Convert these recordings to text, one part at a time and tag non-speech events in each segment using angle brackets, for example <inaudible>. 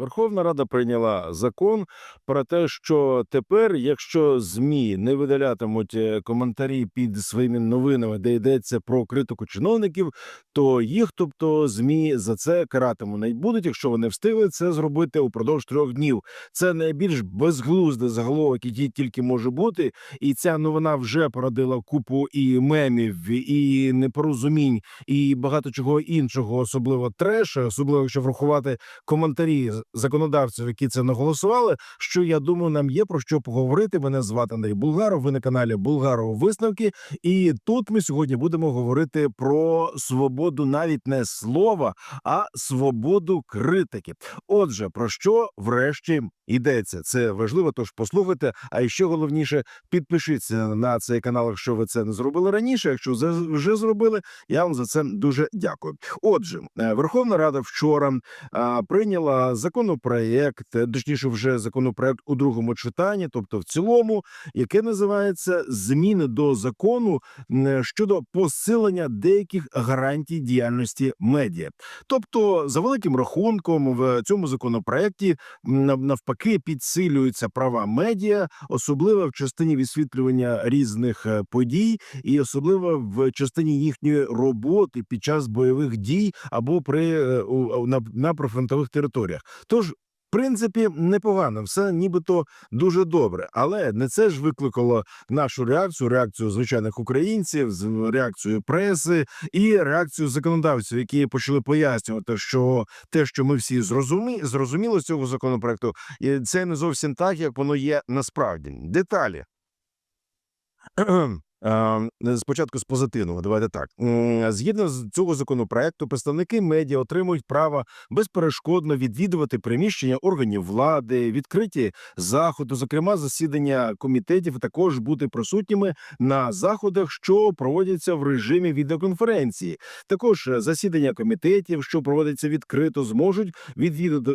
Верховна Рада прийняла закон про те, що тепер, якщо ЗМІ не видалятимуть е, коментарі під своїми новинами, де йдеться про критику чиновників, то їх, тобто ЗМІ, за це каратимуть будуть, якщо вони встигли це зробити упродовж трьох днів. Це найбільш безглузде заголовок, який тільки може бути, і ця новина вже породила купу і мемів, і непорозумінь, і багато чого іншого, особливо треша, особливо якщо врахувати коментарі законодавців, які це наголосували. Що я думаю, нам є про що поговорити. Мене звати Андрій Булгаров. Ви на каналі Булгаров Висновки. І тут ми сьогодні будемо говорити про свободу навіть не слова, а свободу критики. Отже, про що врешті йдеться? Це важливо. Тож послухайте. А ще головніше, підпишіться на цей канал, якщо ви це не зробили раніше. Якщо вже зробили, я вам за це дуже дякую. Отже, е, Верховна Рада вчора прийняла законопроект, е, точніше, вже законопроект у другому читанні, тобто в цілому, яке називається зміни до закону м, щодо посилення деяких гарантій діяльності медіа. Тобто, за великим рахунком, в цьому законопроекті навпаки підсилюються права медіа, особливо в частині висвітлювання різних е, подій, і особливо в частині їхньої роботи під час бойових дій або при е, на, на прифронтових територіях. Тож. В принципі, непогано, все нібито дуже добре, але не це ж викликало нашу реакцію, реакцію звичайних українців, реакцію преси і реакцію законодавців, які почали пояснювати, що те, що ми всі зрозумі, зрозуміли з цього законопроекту, це не зовсім так, як воно є насправді. Деталі. Е, Спочатку з позитивного, давайте так. Згідно з цього законопроекту, представники медіа отримують право безперешкодно відвідувати приміщення органів влади, відкриті заходи, зокрема засідання комітетів, також бути присутніми на заходах, що проводяться в режимі відеоконференції. Також е, засідання комітетів, що проводяться відкрито, зможуть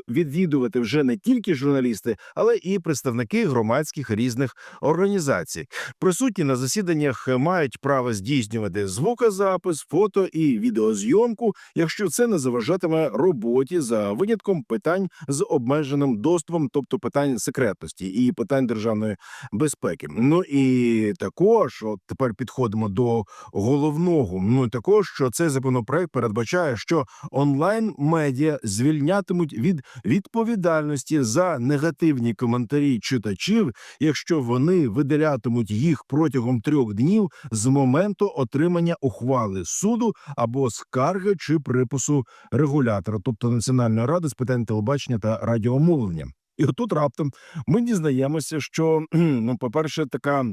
відвідувати вже не тільки журналісти, але і представники громадських різних організацій. Присутні на засіданнях мають право здійснювати звукозапис, фото і відеозйомку, якщо це не заважатиме роботі за винятком питань з обмеженим доступом, тобто питань секретності і питань державної безпеки. Ну і також, от тепер підходимо до головного. Ну також що цей законопроект передбачає, що онлайн медіа звільнятимуть від відповідальності за негативні коментарі читачів, якщо вони видалятимуть їх протягом трьох днів з моменту отримання ухвали суду або скарги чи припису регулятора, тобто Національної ради з питань телебачення та радіомовлення. І отут раптом ми дізнаємося, що ну, по-перше, така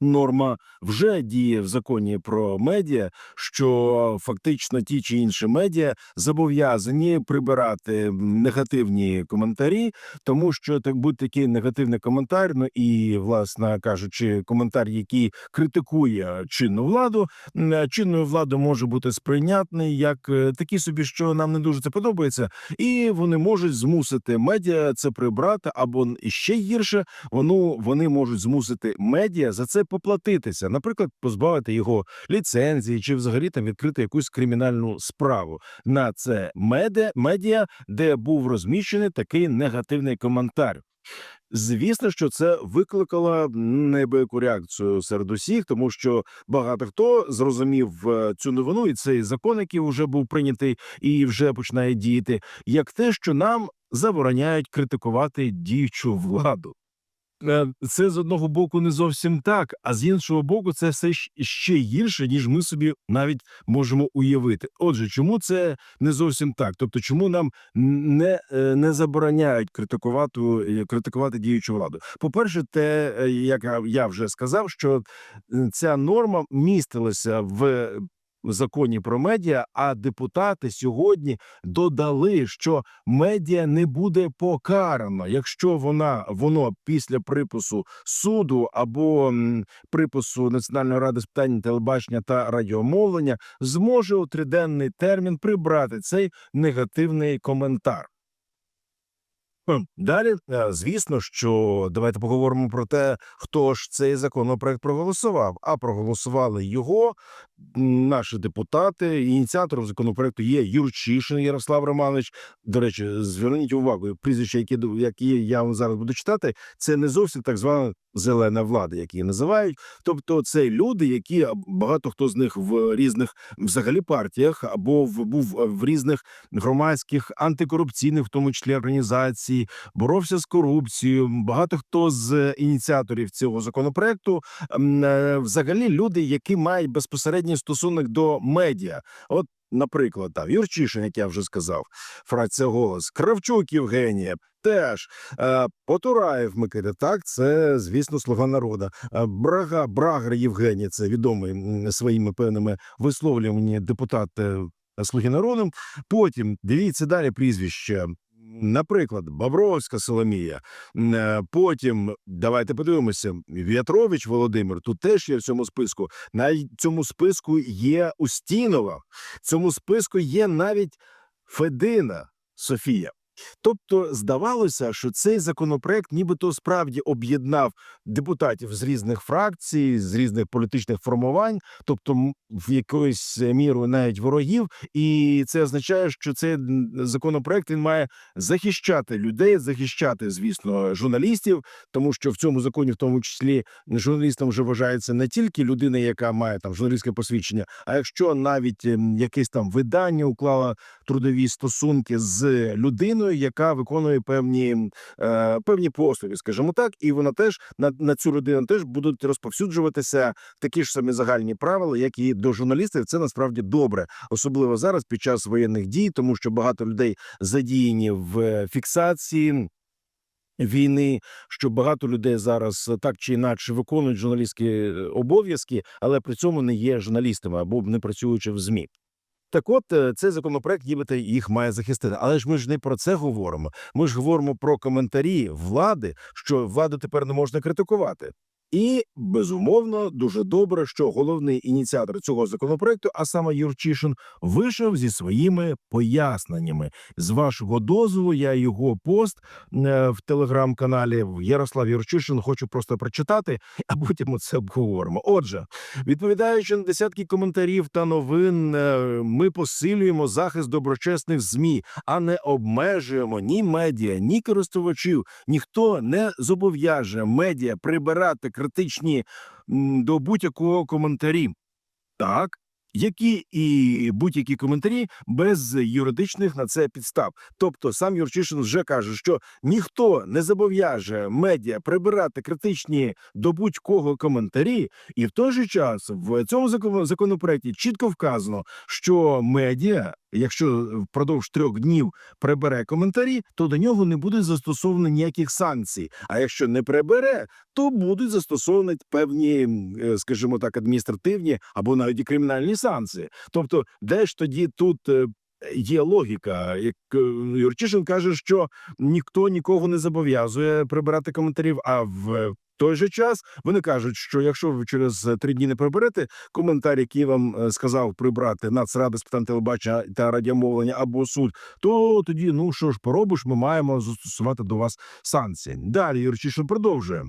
норма вже діє в законі про медіа, що фактично ті чи інші медіа зобов'язані прибирати негативні коментарі, тому що так будь-який негативний коментар, ну і власне кажучи, коментар, який критикує чинну владу, чинною владою може бути сприйнятний як е, такий собі, що нам не дуже це подобається, і вони можуть змусити медіа це прибрати, або ще гірше, воно вони можуть змусити медіа за це поплатитися, наприклад, позбавити його ліцензії чи взагалі там відкрити якусь кримінальну справу на це медіа, медіа, де був розміщений такий негативний коментар. Звісно, що це викликало неабияку реакцію серед усіх, тому що багато хто зрозумів е, цю новину, і цей закон, який вже був прийнятий і вже починає діяти, як те, що нам забороняють критикувати діючу владу. Е, Це з одного боку не зовсім так, а з іншого боку, це все ще гірше, ніж ми собі навіть можемо уявити. Отже, чому це не зовсім так? Тобто, чому нам не, е, не забороняють критикувати, е, критикувати діючу владу? По-перше, те, е, як я- вже сказав, що ця норма містилася в в законі про медіа, а депутати сьогодні додали, що медіа не буде покарано, якщо вона воно після припису суду або припису Національної ради з питань телебачення та радіомовлення зможе у триденний термін прибрати цей негативний коментар. Далі, е, звісно, що давайте поговоримо про те, хто ж цей законопроект проголосував. А проголосували його наші депутати. Ініціатором законопроекту є Юрчишин Ярослав Романович. До речі, зверніть увагу, прізвища, які ду- які я вам зараз буду читати, це не зовсім так звана зелена влада, як її називають. Тобто, це люди, які багато хто з них в різних взагалі партіях або в був е, в різних громадських антикорупційних, в тому числі організацій, боровся з корупцією. Багато хто з ініціаторів цього законопроекту е, взагалі люди, які мають безпосередній стосунок до медіа. От, наприклад, там Юрчишин, як я вже сказав, фракція голос, Кравчук Євгенія. Теж е, Потураєв Микита, так це звісно слуга народу. Е, Брага Брагер Євгенія, це відомий своїми певними висловлюваннями депутат е, Слуги народу. Потім дивіться далі прізвище. Наприклад, Бобровська Соломія. Е, Потім давайте подивимося. В'ятрович Володимир тут теж є в цьому списку. На цьому списку є Устінова. В цьому списку є навіть Федина Софія. Тобто здавалося, що цей законопроект нібито справді об'єднав депутатів з різних фракцій, з різних політичних формувань, тобто в якоюсь мірою навіть ворогів, і це означає, що цей законопроект він має захищати людей, захищати, звісно, журналістів, тому що в цьому законі, в тому числі, журналістом вже вважається не тільки людина, яка має там журналістське посвідчення, а якщо навіть якесь там видання уклало трудові стосунки з людиною, яка виконує певні, е, певні послуги, скажімо так, і вона теж на, на цю людину теж будуть розповсюджуватися такі ж самі загальні правила, як і до журналістів. Це насправді добре, особливо зараз під час воєнних дій, тому що багато людей задіяні в е, фіксації. Війни, що багато людей зараз так чи інакше виконують журналістські е, обов'язки, але при цьому не є журналістами або не працюючи в змі. Так, от е, цей законопроект нібито їх має захистити. Але ж ми ж не про це говоримо. Ми ж говоримо про коментарі влади, що владу тепер не можна критикувати. І безумовно дуже добре, що головний ініціатор цього законопроекту, а саме Юрчишин, вийшов зі своїми поясненнями. З вашого дозволу, я його пост е, в телеграм-каналі Ярослав Юрчишин хочу просто прочитати, а потім ми це обговоримо. Отже, Відповідаючи на десятки коментарів та новин, е, ми посилюємо захист доброчесних змі, а не обмежуємо ні медіа, ні користувачів. Ніхто не зобов'яже медіа прибирати критичні до будь-якого коментарі. Так. Які і будь-які коментарі без юридичних на це підстав. Тобто сам Юрчишин вже каже, що ніхто не зобов'яже медіа прибирати критичні до будь-кого коментарі, і в той же час в цьому закон- законопроекті чітко вказано, що медіа, якщо впродовж трьох днів прибере коментарі, то до нього не буде застосовано ніяких санкцій. А якщо не прибере, то будуть застосовані певні, е, скажімо так, адміністративні або навіть кримінальні санкції. Тобто, де ж тоді тут. е, Є логіка, як е, Юрчишин каже, що ніхто нікого не зобов'язує прибирати коментарів. А в той же час вони кажуть, що якщо ви через три дні не приберете коментар, який вам е, сказав прибрати Нацради з питань телебачення та радіомовлення або суд, то тоді ну що ж поробиш, ми маємо застосувати до вас санкції. Далі Юрчишин продовжує.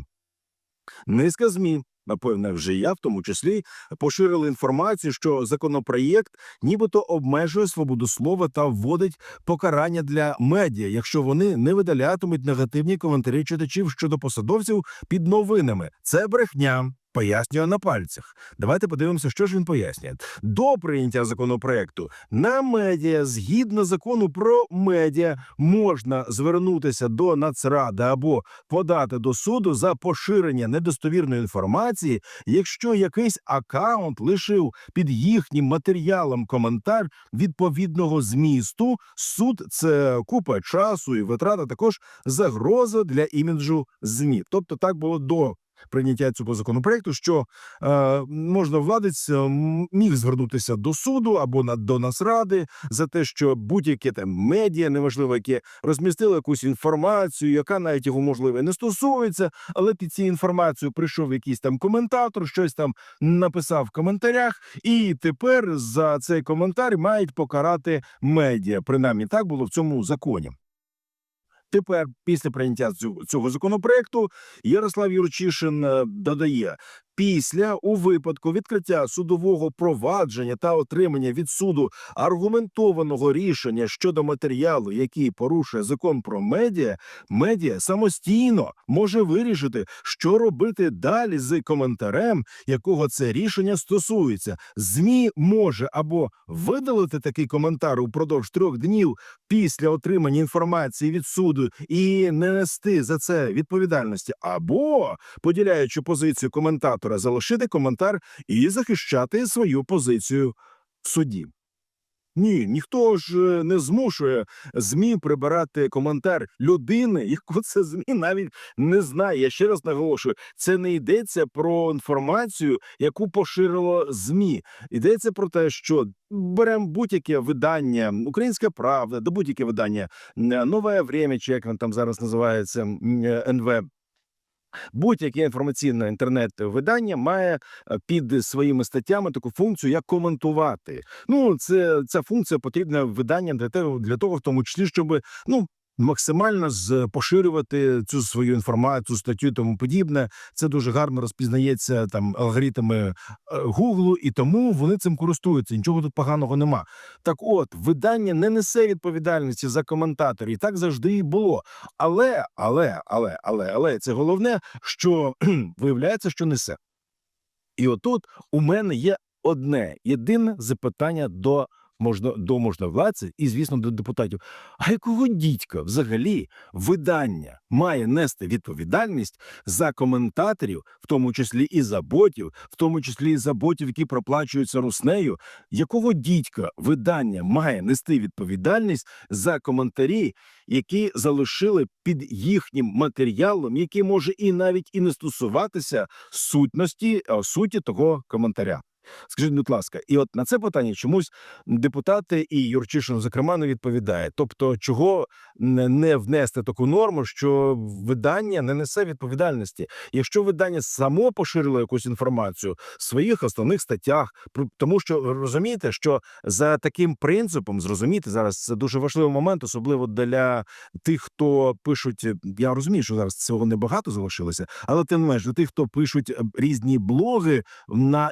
Низка змі. Напевне, вже я, в тому числі, поширили інформацію, що законопроєкт нібито обмежує свободу слова та вводить покарання для медіа, якщо вони не видалятимуть негативні коментарі читачів щодо посадовців під новинами. Це брехня. Пояснює на пальцях. Давайте подивимося, що ж він пояснює. До прийняття законопроекту на медіа, згідно закону про медіа, можна звернутися до Нацради або подати до суду за поширення недостовірної інформації, якщо якийсь акаунт лишив під їхнім матеріалом коментар відповідного змісту. Суд це купа часу і витрата також загроза для іміджу змі. Тобто так було до. Прийняття цього законопроекту, що е, можна владець е, міг звернутися до суду або на до Нацради за те, що будь-яке там медіа, неважливо яке, розмістили якусь інформацію, яка навіть його можливо не стосується, але під цією інформацією прийшов якийсь там коментатор, щось там написав в коментарях, і тепер за цей коментар мають покарати медіа. Принаймні так було в цьому законі. Тепер, після прийняття цього, законопроекту, Ярослав Юрчишин е, додає. Після у випадку відкриття судового провадження та отримання від суду аргументованого рішення щодо матеріалу, який порушує закон про медіа, медіа самостійно може вирішити, що робити далі з коментарем, якого це рішення стосується. Змі може або видалити такий коментар упродовж трьох днів після отримання інформації від суду і не нести за це відповідальності, або поділяючи позицію коментатора, залишити коментар і захищати свою позицію в суді. Ні, ніхто ж е, не змушує ЗМІ прибирати коментар людини, <laughs> яку це ЗМІ навіть не знає. Я ще раз наголошую, це не йдеться про інформацію, яку поширило ЗМІ. Йдеться про те, що беремо будь-яке видання, Українська Правда, да будь-яке видання, Нове Время, чи як він там зараз називається е, НВ. Будь-яке інформаційне інтернет-видання має е, під своїми статтями таку функцію, як коментувати. Ну, це ця функція потрібна виданням для того, для того, в тому числі, щоб ну. Максимально поширювати цю свою інформацію, статтю і тому подібне. Це дуже гарно розпізнається там алгоритми е, Гуглу, і тому вони цим користуються. Нічого тут поганого нема. Так, от видання не несе відповідальності за коментаторів. І так завжди і було. Але, але, але, але, але це головне, що виявляється, що несе. І отут у мене є одне єдине запитання до можна до можновладців і, звісно, до депутатів. А якого дідька взагалі видання має нести відповідальність за коментаторів, в тому числі і за ботів, в тому числі і за ботів, які проплачуються руснею? Якого дідька видання має нести відповідальність за коментарі, які залишили під їхнім матеріалом, який може і навіть і не стосуватися сутності суті того коментаря. Скажіть, будь ласка, і от на це питання чомусь депутати і Юрчишин, зокрема, не відповідає. Тобто, чого не не внести таку норму, що видання не несе відповідальності, якщо видання само поширило якусь інформацію в своїх основних статтях, тому що розумієте, що за таким принципом зрозуміти зараз це дуже важливий момент, особливо для тих, хто пишуть. Я розумію, що зараз цього небагато залишилося, але тим не менш для тих, хто пишуть е, різні блоги на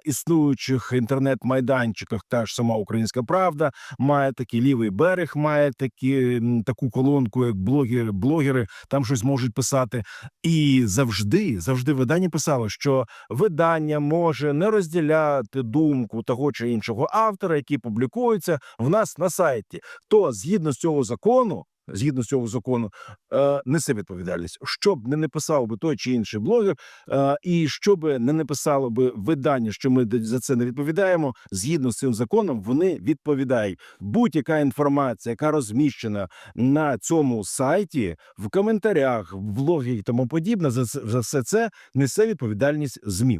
існуючих інтернет-майданчиках, та ж сама Українська Правда має такий лівий берег, має такі таку колонку, як блогери, блогери там щось можуть писати. І завжди, завжди видання писало, що видання може не розділяти думку того чи іншого автора, який публікується в нас на сайті. То згідно з цього закону. Згідно з цього закону, е, несе відповідальність, що б не написав би той чи інший блогер, е, і що би не написало би видання, що ми за це не відповідаємо. Згідно з цим законом, вони відповідають. Будь-яка інформація, яка розміщена на цьому сайті, в коментарях, в блогі і тому подібне, за все це несе відповідальність ЗМІ.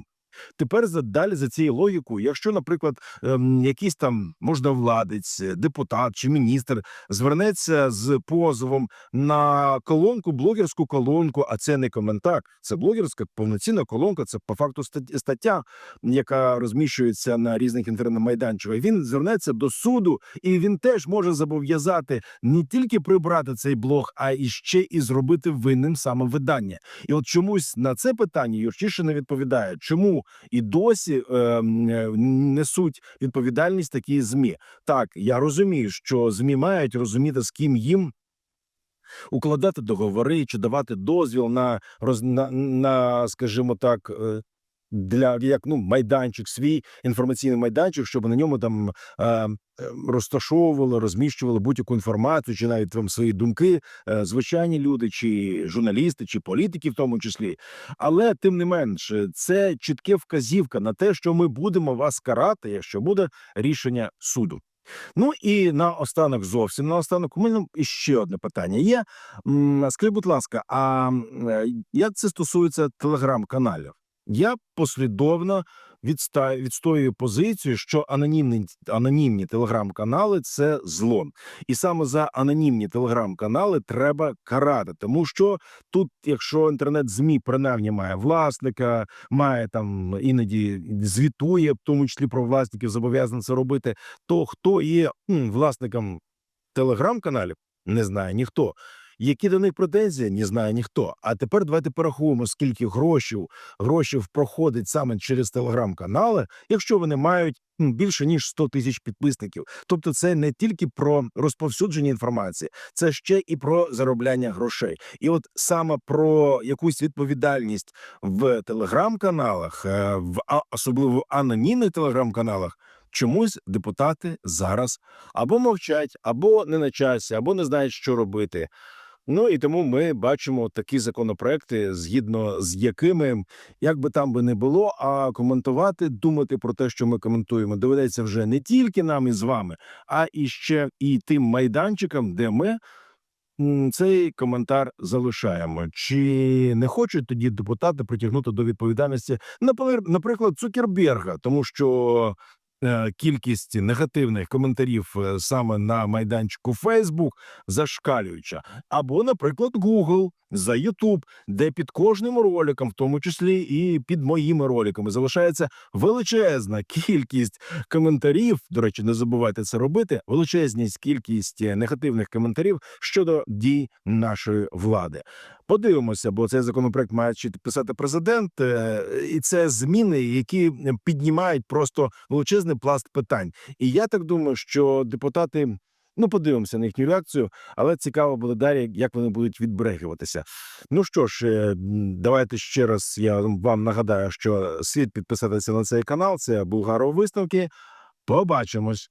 Тепер далі за цією логікою, якщо, наприклад, ем, якийсь там можновладець, е, депутат чи міністр звернеться з позовом на колонку, блогерську колонку, а це не коментар, це блогерська повноцінна колонка. Це по факту стат- стаття, яка розміщується на різних інтернет-майданчиках. Він звернеться до суду, і він теж може зобов'язати не тільки прибрати цей блог, а і ще і зробити винним саме видання. І от чомусь на це питання Юрчишин не відповідає, чому і досі е, е, несуть відповідальність такі змі. Так, я розумію, що змі мають розуміти, з ким їм. Укладати договори чи давати дозвіл на на, на скажімо так, е, для як ну майданчик, свій інформаційний майданчик, щоб на ньому там е, розташовували, розміщували будь-яку інформацію, чи навіть там свої думки, е, звичайні люди, чи журналісти, чи політики, в тому числі. Але тим не менше, це чітке вказівка на те, що ми будемо вас карати, якщо буде рішення суду. Ну і наостанок, зовсім наостанок, у мене ще одне питання є. Скажіть, будь ласка, а е, як це стосується телеграм-каналів? Я послідовно відстоюю позицію, що анонімні, анонімні телеграм-канали це зло. І саме за анонімні телеграм-канали треба карати, тому що тут, якщо інтернет-змі принаймні має власника, має там іноді звітує, в тому числі про власників, зобов'язаний це робити, то хто є власником телеграм-каналів, не знає ніхто. Які до них претензії, не знає ніхто. А тепер давайте порахуємо, скільки грошей, грошей проходить саме через телеграм-канали, якщо вони мають більше ніж 100 тисяч підписників. Тобто, це не тільки про розповсюдження інформації, це ще і про заробляння грошей. І от саме про якусь відповідальність в телеграм-каналах, е, в особливо анонімних телеграм-каналах. Чомусь депутати зараз або мовчать, або не на часі, або не знають, що робити. Ну і тому ми бачимо такі законопроекти, згідно з якими, як би там би не було, а коментувати, думати про те, що ми коментуємо, доведеться вже не тільки нам із вами, а і ще і тим майданчикам, де ми цей коментар залишаємо. Чи не хочуть тоді депутати притягнути до відповідальності, наприклад, Цукерберга, тому що. Е, Кількість негативних коментарів е, саме на майданчику Facebook зашкалююча, або, наприклад, Google за YouTube, де під кожним роликом, в тому числі і під моїми роликами, залишається величезна кількість коментарів. До речі, не забувайте це робити. Величезність кількість е, негативних коментарів щодо дій нашої влади. Подивимося, бо цей законопроект має підписати президент, е, і це зміни, які піднімають просто величезний пласт питань. І я так думаю, що депутати. Ну, подивимося на їхню реакцію, але цікаво буде далі, як вони будуть відбрехуватися. Ну що ж, е, давайте ще раз я вам нагадаю, що слід підписатися на цей канал. Це Булгаров висновки. Побачимось.